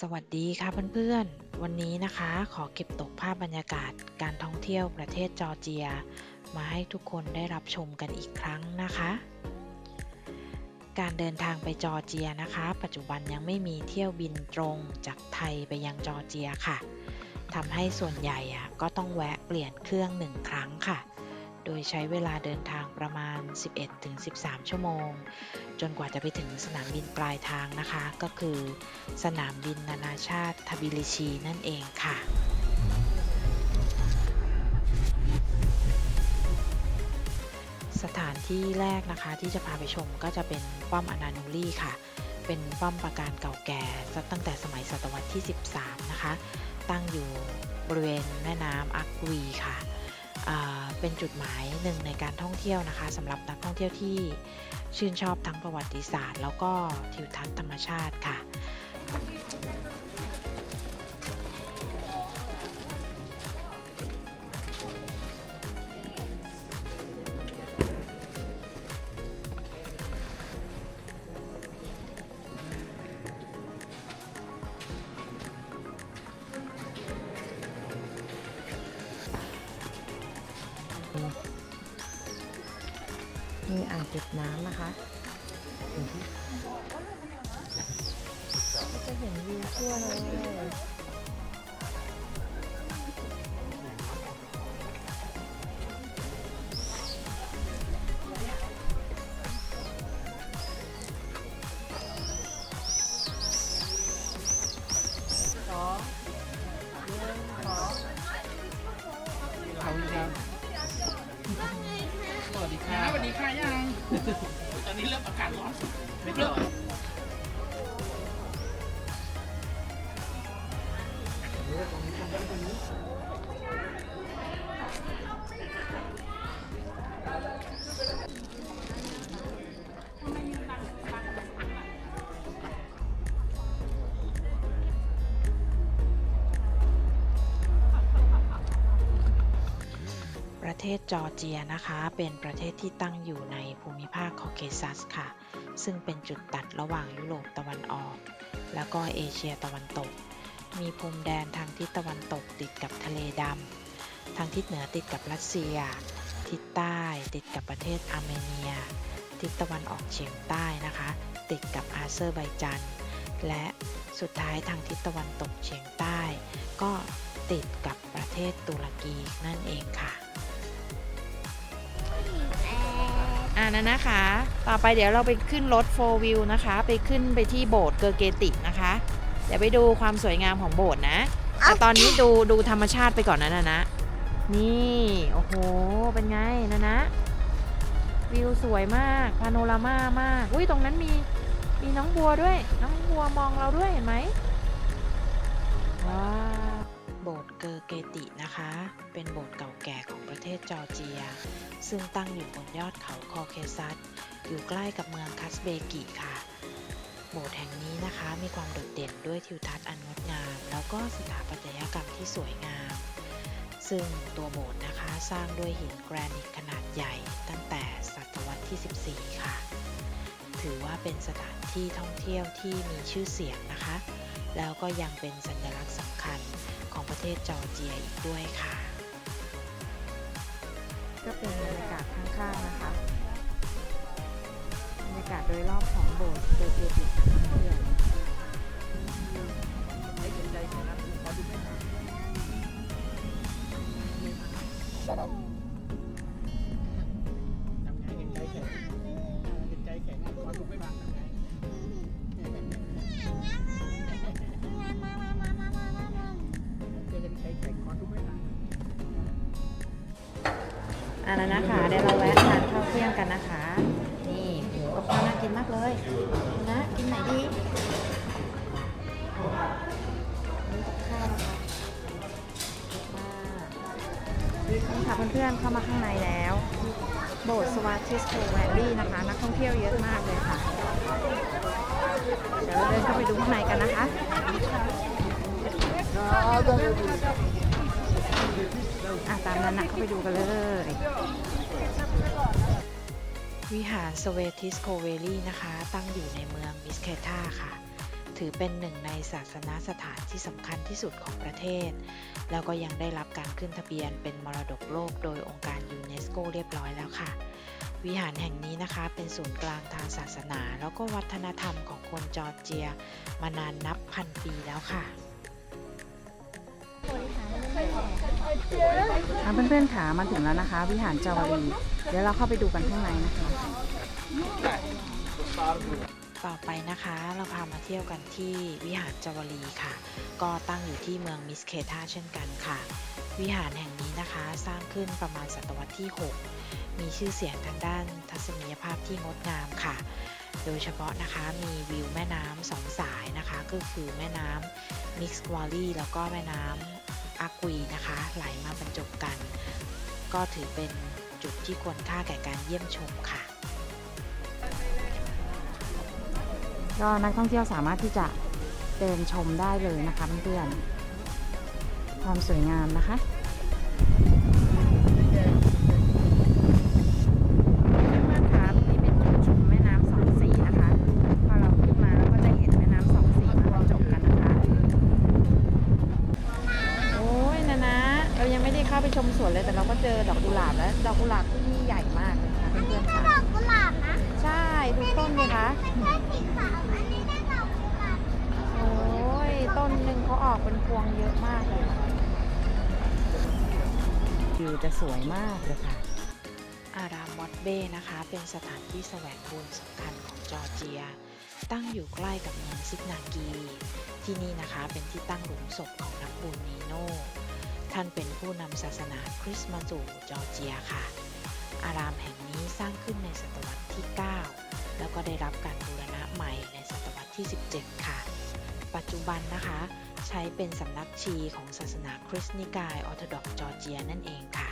สวัสดีค่ะเพื่อนๆ วันนี้นะคะขอเก็บตกภาพบรรยากาศการท่องเที่ยวประเทศจอร์เจีย มาให้ทุกคนได้รับชมกันอีกครั้งนะคะ การเดินทางไปจอร์เจียนะคะ ปัจจุบันยังไม่มีเที่ยวบินตรงจากไทยไปยังจอร์เจียค่ะทำให้ส่วนใหญ่อะก็ต้องแวะเปลี่ยนเครื่องหนึ่งครั้งค่ะ โดยใช้เวลาเดินทางประมาณ 11-13 ชั่วโมง จนกว่าจะไปถึงสนามบินปลายทางนะคะ ก็คือสนามบินนานาชาติทบิลิชีนั่นเองค่ะสถานที่แรกนะคะที่จะพาไปชมก็จะเป็นป้อมอนานูรีค่ะ เป็นป้อมปราการเก่าแก่ตั้งแต่สมัยศตวรรษที่ 13 นะคะ ตั้งอยู่บริเวณแม่น้ำอักวีค่ะ เป็นจุดหมายหนึ่งในการท่องเที่ยวนะคะสำหรับนักท่องเที่ยวที่ชื่นชอบทั้งประวัติศาสตร์ แล้วก็ทิวทัศน์ธรรมชาติค่ะ มีอ่างเก็บน้ำนะคะก็จะเห็นวิวทั่วเลยี้เริ่มอากาศร้อนไม่ร้อน ประเทศจอร์เจียนะคะ เป็นประเทศที่ตั้งอยู่ในภูมิภาคคอเคซัสค่ะ ซึ่งเป็นจุดตัดระหว่างยุโรปตะวันออก แล้วก็เอเชียตะวันตก มีพรมแดนทางทิศตะวันตกติดกับทะเลดำ ทางทิศเหนือติดกับรัสเซีย ทิศใต้ติดกับประเทศอาร์เมเนีย ทิศตะวันออกเฉียงใต้นะคะ ติดกับอาเซอร์ไบจันและสุดท้ายทางทิศตะวันตกเฉียงใต้ ก็ติดกับประเทศตุรกีนั่นเองค่ะ อ่านะนะคะ ต่อไปเดี๋ยวเราไปขึ้นรถ4 wheel นะคะ ไปขึ้นไปที่โบสถ์เกอร์เกตินะคะ เดี๋ยวไปดูความสวยงามของโบสถ์นะแต่ตอนนี้ดูดูธรรมชาติไปก่อนนะนะนะ นี่ โอ้โห เป็นไงนะนะ วิวสวยมาก พาโนรามามาก อุ้ยตรงนั้นมีมีน้องบัวด้วย น้องบัวมองเราด้วยเห็นไหมว้าว โบสถ์เกอร์เกตินะคะ เป็นโบสถ์เก่าแก่ของประเทศจอร์เจีย ซึ่งตั้งอยู่บนยอดเขาคอเคซัส อยู่ใกล้กับเมืองคัสเบกิค่ะ โบสถ์แห่งนี้นะคะมีความโดดเด่นด้วยทิวทัศน์อันงดงาม แล้วก็สถาปัตยกรรมที่สวยงาม ซึ่งตัวโบสถ์นะคะสร้างด้วยหินแกรนิตขนาดใหญ่ตั้งแต่ศตวรรษที่ 14 ค่ะ ถือว่าเป็นสถานที่ท่องเที่ยวที่มีชื่อเสียงนะคะ แล้วก็ยังเป็นสัญลักษณ์สำคัญ ศจอร์เจียอีกด้วยค่ะ ก็เป็นบรรยากาศข้างๆนะคะบรรยากาศโดยรอบของโบสถ์เซอร์เกตินะคะเพื่อน อ่าแล้วนะคะเดี๋ยวเราแวะทานข้าวเที่ยงกันนะคะ นี่หกับข้าวน่ากินมากเลยนะกินไหนดีนี่กับข้าวนะคะนี่ค่ะเพื่อนๆเข้ามาข้างในแล้ว โบสถ์สวาติสโตแวลลี่นะคะ นักท่องเที่ยวเยอะมากเลยค่ะ เดี๋ยวเราเดินเข้าไปดูข้างในกันนะคะามนั้นนะเข้าไปดูกันเลย วิหารสเวติสโคเวลีนะคะ ตั้งอยู่ในเมืองมิสเคทาค่ะ ถือเป็นหนึ่งในศาสนาสถานที่สำคัญที่สุดของประเทศ แล้วก็ยังได้รับการขึ้นทะเบียนเป็นมรดกโลกโดยองค์การยูเนสโกเรียบร้อยแล้วค่ะวิหารแห่งนี้นะคะเป็นศูนย์กลางทางศาสนา แล้วก็วัฒนธรรมของคนจอร์เจีย มานานนับพันปีแล้วค่ะ อะเพื่อนๆขามาถึงแล้วนะคะ วิหารจาวารีเดี๋ยวเราเข้าไปดูกันข้างในนะคะ ต่อไปนะคะเราพามาเที่ยวกันที่วิหารจาวารีค่ะ ก็ตั้งอยู่ที่เมืองมิสเคทาเช่นกันค่ะ วิหารแห่งนี้นะคะสร้างขึ้นประมาณศตวรรษที่ 6 มีชื่อเสียงทางด้านทัศนียภาพที่งดงามค่ะ โดยเฉพาะนะคะมีวิวแม่น้ำสองสายนะคะ ก็คือแม่น้ำมิกซ์วอลลี่แล้วก็แม่น้ำ อากุยนะคะไหลมาบรรจบกัน ก็ถือเป็นจุดที่ควรค่าแก่การเยี่ยมชมค่ะ ก็นักท่องเที่ยวสามารถที่จะเดินชมได้เลยนะคะเพื่อนๆความสวยงามนะคะ โอ้ย ต้นหนึ่งเขาออกเป็นพวงเยอะมากเลยวิวจะสวยมากเลยค่ะ อารามมอดเบ้นะคะ เป็นสถานที่แสวงบุญสำคัญของจอร์เจีย ตั้งอยู่ใกล้กับเมืองซิกนากี ที่นี่นะคะเป็นที่ตั้งหลุมศพของนักบุญนีโนท่านเป็นผู้นำศาสนาคริสต์มาสู่จอร์เจียค่ะ อารามแห่งนี้สร้างขึ้นในศตวรรษที่ 9 แล้วก็ได้รับการบูรณะใหม่ในศตวรรษที่ 17 ค่ะ ปัจจุบันนะคะ ใช้เป็นสำนักชีของศาสนาคริสต์นิกายออร์โธดอกซ์จอร์เจียนั่นเองค่ะ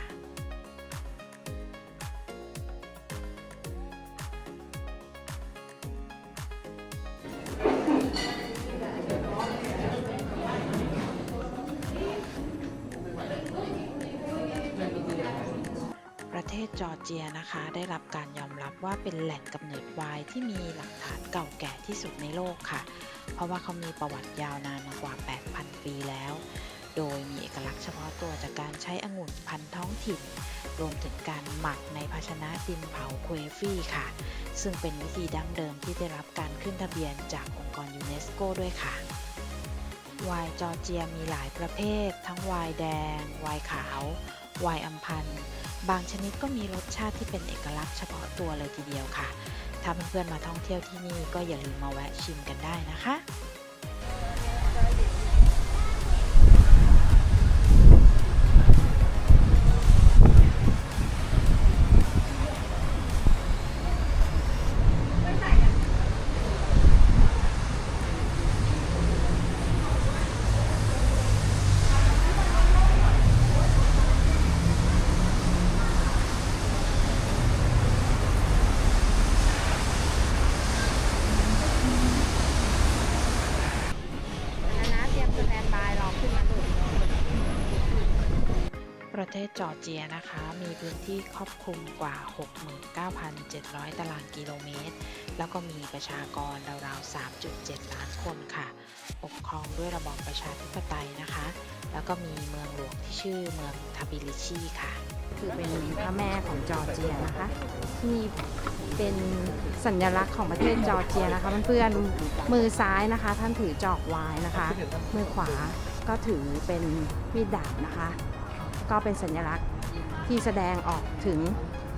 ประ นะคะได้รับการยอมรับว่าเป็นแหล่งกำเนิดไวน์ที่มีหลักฐานเก่าแก่ที่สุดในโลกค่ะ เพราะว่าเขามีประวัติยาวนานมากว่า 8,000 ปีแล้ว โดยมีเอกลักษณ์เฉพาะตัวจากการใช้องุ่นพันธุ์ท้องถิ่น รวมถึงการหมักในภาชนะดินเผาเควฟี่ค่ะ ซึ่งเป็นวิธีดั้งเดิมที่ได้รับการขึ้นทะเบียนจากองค์กรยูเนสโกด้วยค่ะไวน์จอร์เจียมีหลายประเภท ทั้งไวน์แดงไวน์ขาวไวน์อัมพันธ์ บางชนิดก็มีรสชาติที่เป็นเอกลักษณ์เฉพาะตัวเลยทีเดียวค่ะ ถ้าเพื่อนๆมาท่องเที่ยวที่นี่ก็อย่าลืมมาแวะชิมกันได้นะคะนะ ศจอร์เจียนะคะ มีพื้นที่ครอบคลุมกว่า 69,700 ตารางกิโลเมตร แล้วก็มีประชากรราวๆ 3.7 ล้านคนค่ะ ปกครองด้วยระบอบประชาธิปไตยนะคะ แล้วก็มีเมืองหลวงที่ชื่อเมืองทาบิลิชีค่ะ คือเป็นพระแม่ของจอร์เจียนะคะที่เป็นสัญลักษณ์ของประเทศจอร์เจียนะคะเพื่อนๆมือซ้ายนะคะ ท่านถือจอกวายนะคะ มือขวาก็ถือเป็นมีดดาบนะคะ ก็เป็นสัญลักษณ์ที่แสดงออกถึง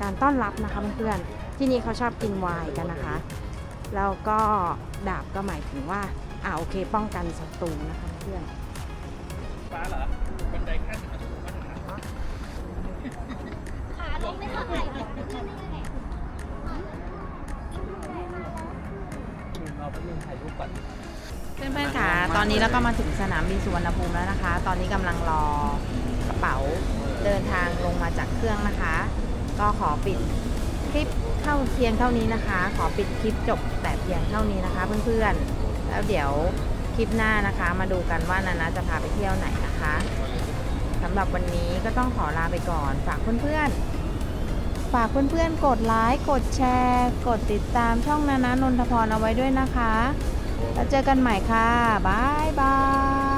การต้อนรับนะคะเพื่อนๆที่นี่เขาชอบกินไวน์กันนะคะ แล้วก็ดาบก็หมายถึงว่าอ่าโอเคป้องกันศัตรูนะคะเพื่อนฟ้าเหรอบันไดขั้นหนึ่งสูงมากนะขาลงไม่เท่าไหร่หรอกขึ้นได้ไงเราไปลืมถ่ายรูปก่อนเพื่อนๆค่ะ ตอนนี้เราก็มาถึงสนามบินสุวรรณภูมิแล้วนะคะ ตอนนี้กำลังรอกระ เป๋าเดินทางลงมาจากเครื่องนะคะ ก็ขอปิดคลิปเท่าเพียงเท่านี้นะคะ ขอปิดคลิปจบแต่เพียงเท่านี้นะคะ เพื่อนๆ แล้วเดี๋ยวคลิปหน้านะคะ มาดูกันว่านานาจะพาไปเที่ยวไหนนะคะสำหรับวันนี้ก็ต้องขอลาไปก่อนฝากเพื่อนๆ ฝากเพื่อนๆ กดไลค์กดแชร์ กดติดตามช่องนานานนทพรเอาไว้ด้วยนะคะ แล้วเจอกันใหม่ค่ะบายบาย